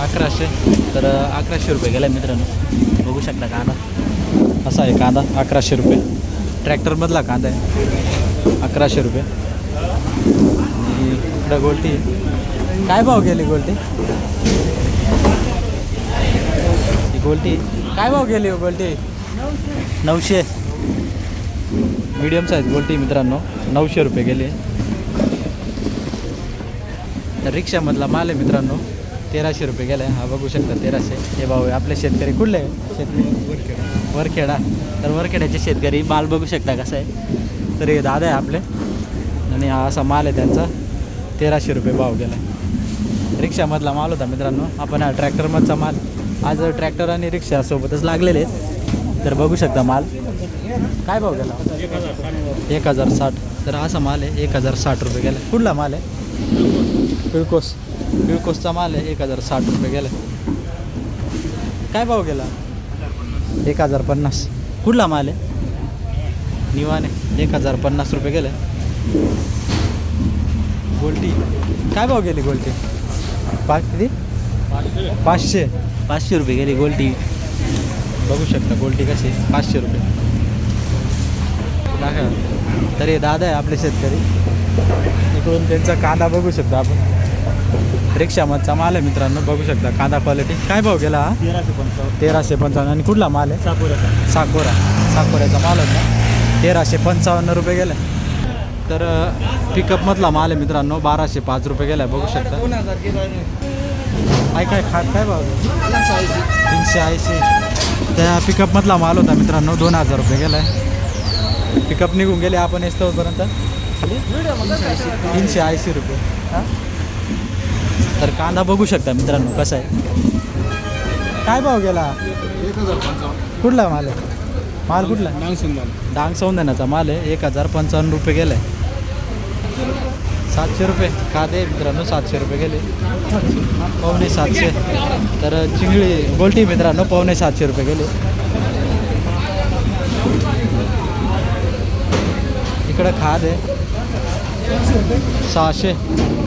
अकराशे. तर अकराशे रुपये गेला मित्रांनो. बघू शकता कांदा असा आहे कांदा? अकराशे रुपये. ट्रॅक्टरमधला कांदा आहे. अकराशे रुपये. आणि इकडं गोलटी. काय भाव गेली हो गोलटी? ही गोलटी. काय भाव गेली गोलटी? नऊशे. मीडियम साईज गोलटी मित्रांनो. नऊशे रुपये गेले. तर रिक्षामधला माल आहे मित्रांनो. तेराशे रुपये गेला. आहे हा बघू शकता तेराशे. हे भाऊ. आपले शेतकरी कुठले? शेतकरी वरखेडा. तर वरखेड्याचे शेतकरी माल बघू शकता कसा आहे. तर हे दादा आहे आपले. आणि हा असा माल आहे त्यांचा. तेराशे रुपये भाव गेला. आहे रिक्षामधला माल होता मित्रांनो. आपण हा ट्रॅक्टरमधचा माल. आज ट्रॅक्टर आणि रिक्षा सोबतच लागलेले आहेत. तर बघू शकता माल. काय भाव गेला? एक हजार साठ. तर असा माल आहे. एक हजार साठ रुपये गेला. कुठला माल आहे? पिळकोस ग्लुकोजचा माल आहे एक हजार साठ रुपये गेला काय भाव गेला? एक हजार पन्नास. कुठला माल आहे? निवाने. एक हजार पन्नास रुपये गेले गोल्टी. काय भाव गेली गोल्टी? पाच किती? पाचशे. पाचशे रुपये गेली गोल्टी. बघू शकता गोल्टी कशी पाचशे रुपये. दाखवा तर दादा आहे आपले शेतकरी. इकडून त्यांचा कांदा बघू शकता आपण. रिक्षामधचा माल आहे मित्रांनो बघू शकता कांदा क्वालिटी काय भाव गेला हा? तेराशे पंचावन्न. तेराशे पंचावन्न. आणि कुठला माल आहे? साकोऱ्याचा. साकोरा. साकोऱ्याचा माल होता तेराशे पंचावन्न रुपये गेला. तर पिकअपमधला माल आहे मित्रांनो बाराशे पाच रुपये गेला बघू शकता. काय काय खात काय भाव तीनशे ऐंशी. त्या पिकअपमधला माल होता मित्रांनो दोन हजार रुपये गेला पिकअप निघून गेले आपण येस्तोपर्यंत तीनशे ऐंशी रुपये. हा? तर कांदा बघू शकता मित्रांनो कसा आहे. काय भाव गेला? कुठला माल आहे? माल कुठला? नांग सुंदर डांग सौंदनाचा माल आहे. एक हजार पंचावन्न रुपये गेला. आहे सातशे रुपये. कांदे मित्रांनो सातशे रुपये गेले. पावणे सातशे. तर चिंगळी गोलटी मित्रांनो पावणे सातशे रुपये गेले. इकडं खाद आहे. सहाशे.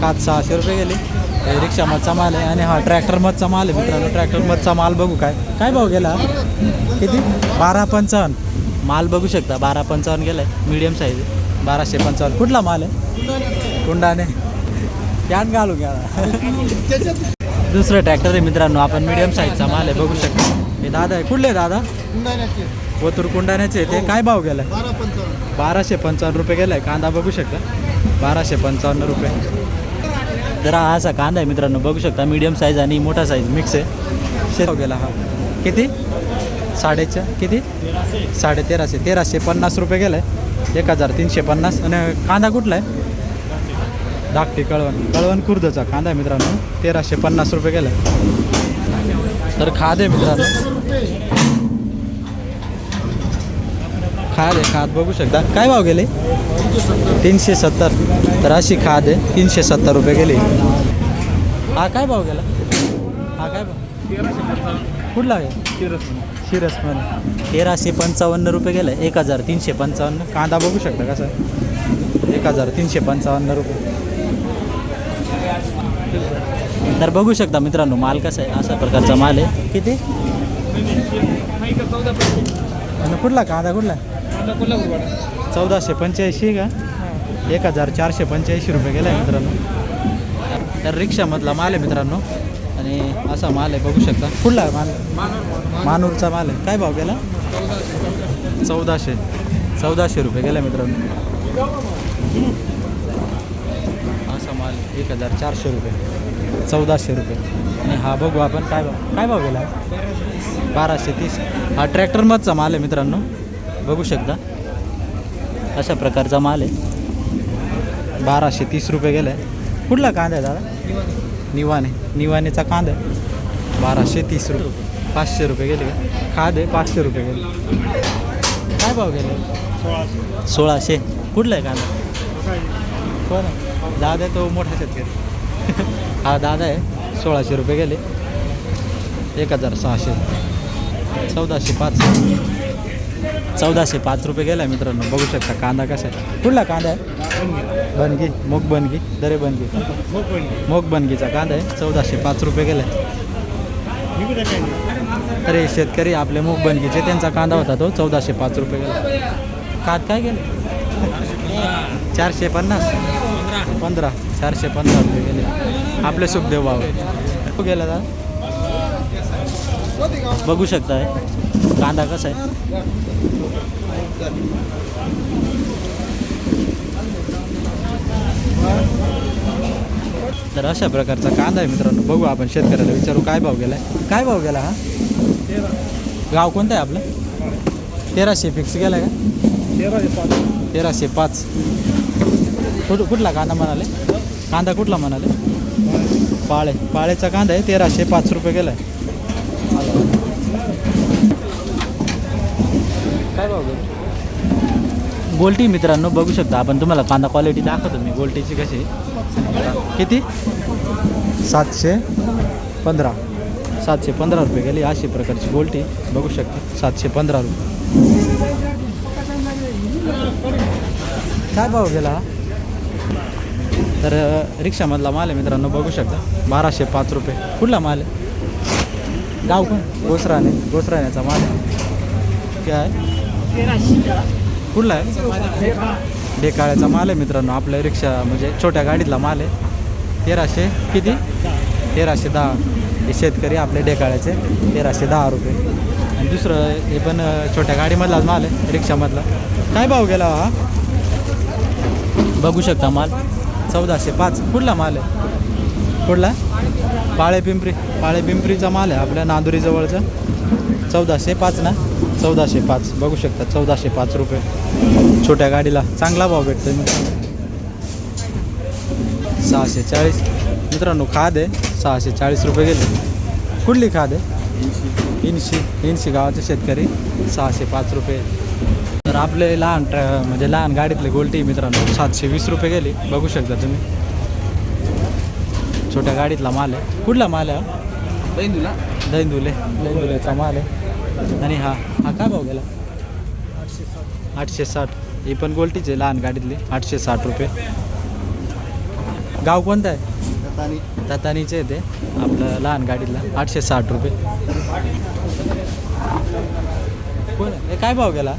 खाद सहाशे रुपये गेले. हे रिक्षामधचा माल आहे आणि हा ट्रॅक्टरमधचा माल आहे मित्रांनो. ट्रॅक्टरमधचा माल बघू काय. काय भाव गेला? किती? बारा पंचावन्न. माल बघू शकता. बारा पंचावन्न गेला आहे मीडियम साईज बाराशे पंचावन्न. कुठला माल आहे? कुंडाने. यान घालू घ्या दुसरं ट्रॅक्टर आहे मित्रांनो. आपण मीडियम साईजचा माल आहे. बघू शकता. हे दादा आहे. कुठले दादा? ओतूर कुंडाण्याचे ते. काय भाव गेला पंचावन्न. बाराशे पंचावन्न रुपये गेला आहे कांदा बघू शकता. बाराशे पंचावन्न रुपये. जरा हा असा कांदा आहे मित्रांनो बघू शकता. मीडियम साईज आणि मोठा साईज मिक्स आहे. शेत गेला हा. किती? साडेच्या किती? साडे तेराशे तेराशे पन्नास रुपये गेला आहे एक हजार तीनशे पन्नास. आणि कांदा कुठला आहे? धाकटी कळवण. कळवण खुर्दचा कांदा आहे मित्रांनो. तेराशे पन्नास रुपये गेला आहे तर खाद आहे मित्रांनो. खाद आहे खाद बघू शकता. काय भाव गेले? तीनशे सत्तर. तर अशी खाद आहे तीनशे सत्तर रुपये गेली. हा काय भाव गेला? हा काय भाव? कुठला आहे? शिरसमध्ये. तेराशे पंचावन्न रुपये गेलं एक हजार तीनशे पंचावन्न. कांदा बघू शकता का सर एक हजार तीनशे पंचावन्न रुपये. तर बघू शकता मित्रांनो माल कसा आहे? अशा प्रकारचा माल आहे. किती? आणि कुठला? कांदा कुठला चौदाशे पंच्याऐंशी का? एक हजार चारशे पंच्याऐंशी रुपये गेला आहे मित्रांनो. तर रिक्षामधला माल आहे मित्रांनो. आणि असा माल आहे बघू शकता. कुठला आहे माल? मानूरचा माल आहे. काय भाव गेला? चौदाशे. चौदाशे रुपये गेला मित्रांनो. असा माल एक हजार चारशे रुपये. चौदाशे रुपये. आणि हा बघू आपण काय भाव काय भाव गेला? बाराशे तीस. हा ट्रॅक्टरमधचा माल आहे मित्रांनो. बघू शकता. अशा प्रकारचा माल आहे. बाराशे तीस रुपये गेला आहे कुठला कांदा आहे दादा? निवाने. निवानेचा कांदा आहे. बाराशे तीस रुपये. पाचशे रुपये गेले का? खाद आहे पाचशे रुपये गेले. काय भाव गेले? सोळाशे. कुठला आहे कांदा? कोण दादा तो मोठा शेतकरी. हा दादा आहे. सोळाशे रुपये गेले. एक हजार सहाशे. चौदाशे पाच चौदाशे पाच रुपये गेला मित्रांनो. बघू शकता कांदा कसा आहे. कुठला कांदा आहे? बनगी. मोग बनगी. दरे बनगी. मोग बनगीचा कांदा आहे. चौदाशे पाच रुपये गेला आहे. तर हे शेतकरी आपले मोग बनगीचे त्यांचा कांदा होता तो. चौदाशे पाच रुपये गेला. कात काय गेले? चारशे पन्नास. पंधरा. चारशे पंधरा रुपये गेले. आपले सुखदेव भाऊ. गेला बघू शकताय. कांदा कसा आहे? तर अशा प्रकारचा कांदा आहे मित्रांनो. बघू आपण शेतकऱ्याला विचारू काय भाव गेलाय? काय भाव गेला हा? गाव कोणतं आहे आपलं? तेराशे फिक्स गेलाय का? तेराशे पाच. कुठ कुठला कांदा म्हणाले? कांदा कुठला म्हणाले? पाळे. पाळेचा कांदा आहे तेराशे पाच रुपये गेलाय. काय भाव गेला? गोल्टी मित्रांनो बघू शकता आपण. तुम्हाला कांदा क्वालिटी दाखवतो मी. गोल्टीची कशी? किती? सातशे पंधरा. सातशे पंधरा रुपये गेली. अशी प्रकारची गोल्टी. बघू शकता. सातशे पंधरा रुपये. काय भाव गेला? तर रिक्षामधला माल आहे मित्रांनो बघू शकता. बाराशे पाच रुपये. कुठला माल आहे? गाव कोण? गोसराने गोसराण्याचा माल आहे. काय? कुठला आहे? ढेकाळ्याचा माल आहे मित्रांनो आपल्या रिक्षा म्हणजे छोट्या गाडीतला माल आहे. तेराशे किती? तेराशे दहा. हे शेतकरी आपले ढेकाळ्याचे. तेराशे दहा रुपये. आणि दुसरं हे पण छोट्या गाडीमधलाच माल आहे रिक्षामधला. काय भाव गेला हा? बघू शकता माल. चौदाशे पाच. कुठला माल आहे? कुठला? पाळे पिंपरी. पाळे पिंपरीचा माल आहे आपल्या नांदुरीजवळचा. चौदाशे पाच ना? चौदाशे पाच. बघू शकता चौदाशे पाच रुपये. छोट्या गाडीला चांगला भाव भेटतो मित्रांनो. सहाशे चाळीस. मित्रांनो खाद आहे. सहाशे चाळीस रुपये गेले. कुठली खाद आहे? इनशी इनशी गावाचे शेतकरी. सहाशे पाच रुपये. तर आपले लहान ट्रॅ म्हणजे लहान गाडीतले गोल्टी मित्रांनो. सातशे वीस रुपये गेली. बघू शकता तुम्ही. छोट्या गाडीतला माल आहे. कुठला माल आहे? हा? दैंदुले दैंदुलेचा माल आहे. आणि हा हा काय भाव गेला? आठशे साठ. ही पण गोल्टीचे लहान गाडीतली. आठशे साठ रुपये. गाव कोणतं आहे? ततानीचे आहे ते. आपलं लहान गाडीतला. आठशे साठ रुपये. कोण हे काय भाव गेला?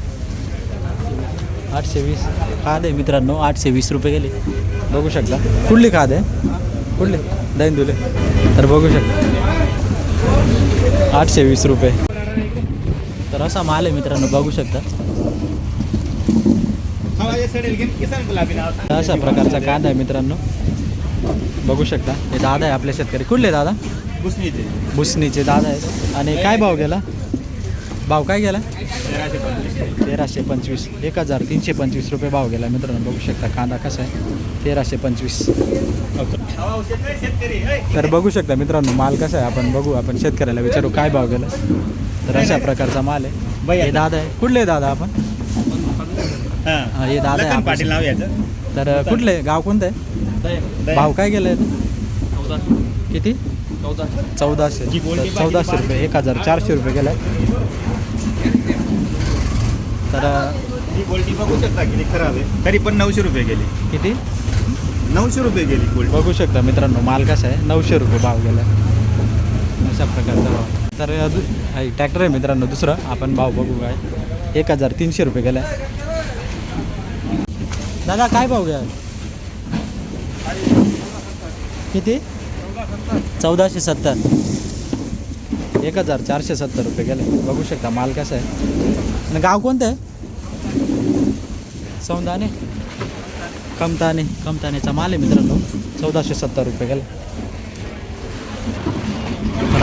आठशे वीस. खाद आहे मित्रांनो आठशे वीस रुपये गेले. बघू शकता. कुठली खाद आहे? कुठली? दैंदुले तर बघू शकता. आठशे वीस रुपये. तर असा माल आहे मित्रांनो बघू शकता. अशा प्रकारचा कांदा आहे मित्रांनो. बघू शकता हे दादा आहे आपले शेतकरी. कुठले दादा? भुसणीचे दादा आहेत. आणि काय भाव गेला? भाव काय गेला? तेराशे पंचवीस. एक हजार तीनशे पंचवीस रुपये भाव गेला मित्रांनो. बघू शकता कांदा कसा आहे? तेराशे पंचवीस. तर बघू शकता मित्रांनो माल कसा आहे? आपण बघू आपण शेतकऱ्याला विचारू काय भाव गेला? तर अशा प्रकारचा माल आहे. हे दादा आहे. कुठले दादा आपण? हा, हे दादा आहे लखन आपले. पाटील नाव याचं. तर कुठले? गाव कोणतं आहे? भाव काय गेलाय किती? चौदाशे. जी बोलली तर चौदाशे रुपये एक हजार चारशे रुपये गेलाय तर ही गोल्टी बघू शकता किती खराब आहे. तरी पण नऊशे रुपये गेली. किती? नऊशे रुपये गेली गोल्टी बघू शकता मित्रांनो माल कसा आहे? नऊशे रुपये भाव गेला. अशा प्रकारचा भाव. तर ट्रॅक्टर आहे मित्रांनो दुसरं. आपण भाव बघू काय. एक हजार तीनशे रुपये गेला दादा काय भाव घ्या किती? चौदाशे सत्तर. एक हजार चारशे सत्तर रुपये गेले. बघू शकता माल कसा आहे. आणि गाव कोणतं आहे? सौंदाने कमताने. कमतानेचा माल आहे मित्रांनो. चौदाशे सत्तर रुपये गेला.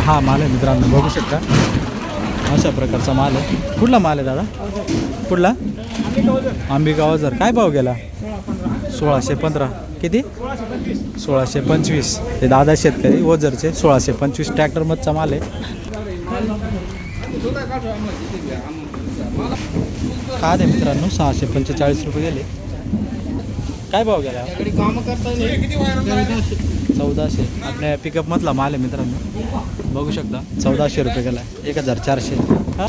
हा माल आहे मित्रांनो बघू शकता. अशा प्रकारचा माल आहे. कुठला माल आहे दादा? कुठला? आंबिका जर काय भाव गेला? सोळाशे पंधरा. किती? सोळाशे पंचवीस. हे दादा शेतकरी ओझरचे सोळाशे पंचवीस ट्रॅक्टरमधचा माल आहे. काय आहे मित्रांनो सहाशे पंचेचाळीस रुपये गेले. काय भाव गेला? चौदाशे. आपल्या पिकअपमधला माल आहे मित्रांनो. बघू शकता. चौदाशे रुपये गेला. एक हजार चारशे. हा?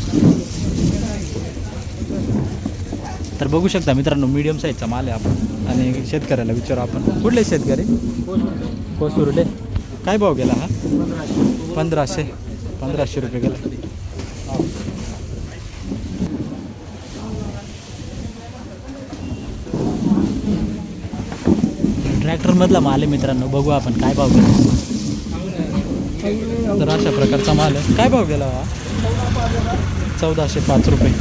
तर बघू शकता मित्रांनो मीडियम साईजचा माल आहे आपण. आणि शेतकऱ्याला विचारू आपण. कुठले शेतकरी? कोसुर्डे काय भाव गेला हा? पंधराशे. पंधराशे रुपये गेला. मधला माल आहे मित्रांनो बघू आपण काय भाव गेला. तर अशा प्रकारचा माल आहे. काय भाव गेला हा? चौदाशे पाच रुपये.